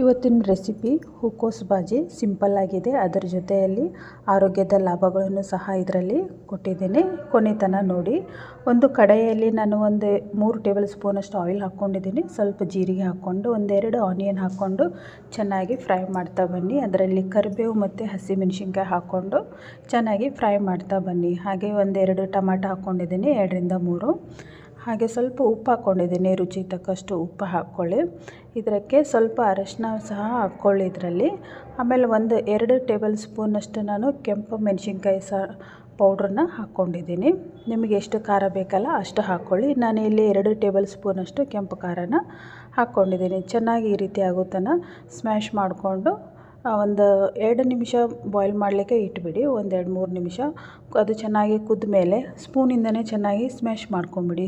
ಇವತ್ತಿನ ರೆಸಿಪಿ ಹೂಕೋಸು ಬಾಜಿ ಸಿಂಪಲ್ ಆಗಿದೆ. ಅದರ ಜೊತೆಯಲ್ಲಿ ಆರೋಗ್ಯದ ಲಾಭಗಳನ್ನು ಸಹ ಇದರಲ್ಲಿ ಕೊಟ್ಟಿದ್ದೀನಿ. ಕೊನೆತನ ನೋಡಿ. ಒಂದು ಕಡೆಯಲ್ಲಿ ನಾನು ಒಂದು ಮೂರು ಟೇಬಲ್ ಸ್ಪೂನಷ್ಟು ಆಯಿಲ್ ಹಾಕ್ಕೊಂಡಿದ್ದೀನಿ. ಸ್ವಲ್ಪ ಜೀರಿಗೆ ಹಾಕ್ಕೊಂಡು, ಒಂದೆರಡು ಆನಿಯನ್ ಹಾಕ್ಕೊಂಡು ಚೆನ್ನಾಗಿ ಫ್ರೈ ಮಾಡ್ತಾ ಬನ್ನಿ. ಅದರಲ್ಲಿ ಕರಿಬೇವು ಮತ್ತು ಹಸಿಮೆಣಸಿನ್ಕಾಯಿ ಹಾಕ್ಕೊಂಡು ಚೆನ್ನಾಗಿ ಫ್ರೈ ಮಾಡ್ತಾ ಬನ್ನಿ. ಹಾಗೆ ಒಂದೆರಡು ಟಮಾಟ ಹಾಕ್ಕೊಂಡಿದ್ದೀನಿ. ಎರಡರಿಂದ ಮೂರು. ಹಾಗೆ ಸ್ವಲ್ಪ ಉಪ್ಪು ಹಾಕ್ಕೊಂಡಿದ್ದೀನಿ ರುಚಿಗೆ ತಕ್ಕಷ್ಟು ಉಪ್ಪು ಹಾಕ್ಕೊಳ್ಳಿ. ಇದಕ್ಕೆ ಸ್ವಲ್ಪ ಅರಶಿನ ಸಹ ಹಾಕ್ಕೊಳ್ಳಿ ಇದರಲ್ಲಿ. ಆಮೇಲೆ ಒಂದು ಎರಡು ಟೇಬಲ್ ಸ್ಪೂನಷ್ಟು ನಾನು ಕೆಂಪು ಮೆಣಸಿನ್ಕಾಯಿ ಸಹ ಪೌಡ್ರನ್ನ ಹಾಕ್ಕೊಂಡಿದ್ದೀನಿ. ನಿಮಗೆ ಎಷ್ಟು ಖಾರ ಬೇಕಲ್ಲ ಅಷ್ಟು ಹಾಕ್ಕೊಳ್ಳಿ. ನಾನು ಇಲ್ಲಿ ಎರಡು ಟೇಬಲ್ ಸ್ಪೂನಷ್ಟು ಕೆಂಪು ಖಾರನ ಹಾಕ್ಕೊಂಡಿದ್ದೀನಿ. ಚೆನ್ನಾಗಿ ಈ ರೀತಿ ಆಗುತ್ತನ ಸ್ಮ್ಯಾಶ್ ಮಾಡಿಕೊಂಡು ಒಂದು ಎರಡು ನಿಮಿಷ ಬಾಯ್ಲ್ ಮಾಡಲಿಕ್ಕೆ ಇಟ್ಬಿಡಿ, ಒಂದು ಎರಡು ಮೂರು ನಿಮಿಷ. ಅದು ಚೆನ್ನಾಗಿ ಕುದ್ದ ಮೇಲೆ ಸ್ಪೂನಿಂದನೇ ಚೆನ್ನಾಗಿ ಸ್ಮ್ಯಾಶ್ ಮಾಡ್ಕೊಂಬಿಡಿ.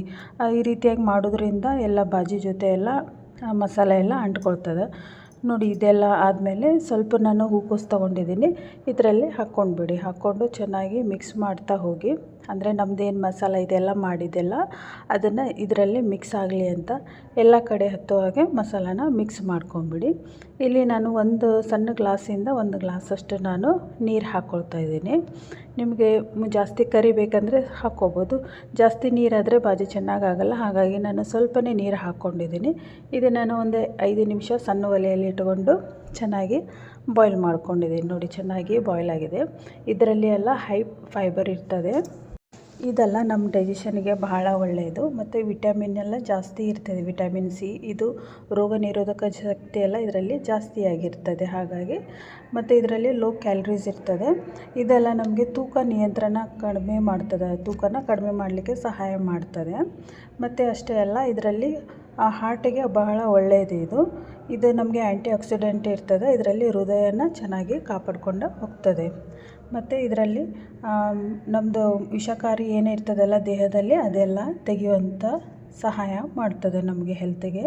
ಈ ರೀತಿಯಾಗಿ ಮಾಡೋದ್ರಿಂದ ಎಲ್ಲ ಬಾಜಿ ಜೊತೆ ಎಲ್ಲ ಮಸಾಲೆ ಎಲ್ಲ ಅಂಟ್ಕೊಳ್ತದೆ. ನೋಡಿ, ಇದೆಲ್ಲ ಆದಮೇಲೆ ಸ್ವಲ್ಪ ನಾನು ಹೂಕೋಸು ತೊಗೊಂಡಿದ್ದೀನಿ. ಇದರಲ್ಲಿ ಹಾಕ್ಕೊಂಡ್ಬಿಡಿ. ಹಾಕ್ಕೊಂಡು ಚೆನ್ನಾಗಿ ಮಿಕ್ಸ್ ಮಾಡ್ತಾ ಹೋಗಿ. ಅಂದರೆ ನಮ್ಮದೇನು ಮಸಾಲ ಇದೆಲ್ಲ ಮಾಡಿದ್ದೆಲ್ಲ ಅದನ್ನು ಇದರಲ್ಲಿ ಮಿಕ್ಸ್ ಆಗಲಿ ಅಂತ ಎಲ್ಲ ಕಡೆ ಹತ್ತೋ ಹಾಗೆ ಮಸಾಲಾನ ಮಿಕ್ಸ್ ಮಾಡ್ಕೊಂಬಿಡಿ. ಇಲ್ಲಿ ನಾನು ಒಂದು ಸಣ್ಣ ಗ್ಲಾಸಿಂದ ಒಂದು ಗ್ಲಾಸಷ್ಟು ನಾನು ನೀರು ಹಾಕ್ಕೊಳ್ತಾ ಇದ್ದೀನಿ. ನಿಮಗೆ ಜಾಸ್ತಿ ಕರಿ ಬೇಕಂದರೆ ಹಾಕ್ಕೋಬೋದು ಜಾಸ್ತಿ ನೀರಾದರೆ ಬಾಜಿ ಚೆನ್ನಾಗಾಗಲ್ಲ ಹಾಗಾಗಿ ನಾನು ಸ್ವಲ್ಪನೇ ನೀರು ಹಾಕ್ಕೊಂಡಿದ್ದೀನಿ ಇದು ನಾನು ಒಂದು ಐದು ನಿಮಿಷ ಸಣ್ಣ ಒಲೆಯಲ್ಲಿ ಇಟ್ಕೊಂಡು ಚೆನ್ನಾಗಿ ಬಾಯ್ಲ್ ಮಾಡ್ಕೊಂಡಿದ್ದೀನಿ. ನೋಡಿ ಚೆನ್ನಾಗಿ ಬಾಯ್ಲ್ ಆಗಿದೆ. ಇದರಲ್ಲಿ ಎಲ್ಲ ಹೈ ಫೈಬರ್ ಇರ್ತದೆ. ಇದೆಲ್ಲ ನಮ್ಮ ಡೈಜೆಷನ್ಗೆ ಬಹಳ ಒಳ್ಳೆಯದು ಮತ್ತು ವಿಟಮಿನ್ ಎಲ್ಲ ಜಾಸ್ತಿ ಇರ್ತದೆ. ವಿಟಮಿನ್ ಸಿ ಇದು ರೋಗ ನಿರೋಧಕ ಶಕ್ತಿ ಎಲ್ಲ ಇದರಲ್ಲಿ ಜಾಸ್ತಿಯಾಗಿರ್ತದೆ ಹಾಗಾಗಿ ಮತ್ತು ಇದರಲ್ಲಿ ಲೋ ಕ್ಯಾಲ್ರೀಸ್ ಇರ್ತದೆ. ಇದೆಲ್ಲ ನಮಗೆ ತೂಕ ನಿಯಂತ್ರಣ ಕಡಿಮೆ ಮಾಡ್ತದೆ. ತೂಕನ ಕಡಿಮೆ ಮಾಡಲಿಕ್ಕೆ ಸಹಾಯ ಮಾಡ್ತದೆ. ಮತ್ತು ಅಷ್ಟೇ ಅಲ್ಲ, ಇದರಲ್ಲಿ ಹಾರ್ಟಿಗೆ ಬಹಳ ಒಳ್ಳೆಯದು ಇದು. ಇದು ನಮಗೆ ಆ್ಯಂಟಿ ಆಕ್ಸಿಡೆಂಟ್ ಇರ್ತದೆ. ಇದರಲ್ಲಿ ಹೃದಯನ ಚೆನ್ನಾಗಿ ಕಾಪಾಡಿಕೊಂಡು ಹೋಗ್ತದೆ. ಮತ್ತು ಇದರಲ್ಲಿ ನಮ್ಮದು ವಿಷಕಾರಿ ಏನೇ ಇರ್ತದಲ್ಲ ದೇಹದಲ್ಲಿ, ಅದೆಲ್ಲ ತೆಗೆಯುವಂಥ ಸಹಾಯ ಮಾಡ್ತದೆ ನಮಗೆ ಹೆಲ್ತಿಗೆ.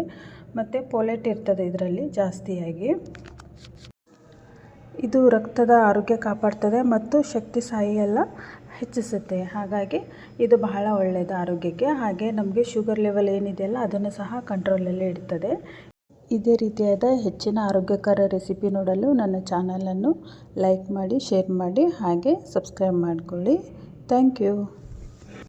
ಮತ್ತು ಪೋಲೆಟ್ ಇರ್ತದೆ ಇದರಲ್ಲಿ ಜಾಸ್ತಿಯಾಗಿ. ಇದು ರಕ್ತದ ಆರೋಗ್ಯ ಕಾಪಾಡ್ತದೆ. ಮತ್ತು ಶಕ್ತಿ ಸಾಯಿ ಎಲ್ಲ ಹೆಚ್ಚಿಸುತ್ತೆ. ಹಾಗಾಗಿ ಇದು ಬಹಳ ಒಳ್ಳೆಯದು ಆರೋಗ್ಯಕ್ಕೆ. ಹಾಗೆ ನಮಗೆ ಶುಗರ್ ಲೆವೆಲ್ ಏನಿದೆಯಲ್ಲ, ಅದನ್ನು ಸಹ ಕಂಟ್ರೋಲಲ್ಲಿ ಇಡ್ತದೆ. ಇದೇ ರೀತಿಯಾದ ಹೆಚ್ಚಿನ ಆರೋಗ್ಯಕರ ರೆಸಿಪಿ ನೋಡಲು ನನ್ನ ಚಾನಲನ್ನು ಲೈಕ್ ಮಾಡಿ ಶೇರ್ ಮಾಡಿ, ಹಾಗೆ ಸಬ್ಸ್ಕ್ರೈಬ್ ಮಾಡಿಕೊಳ್ಳಿ. Thank you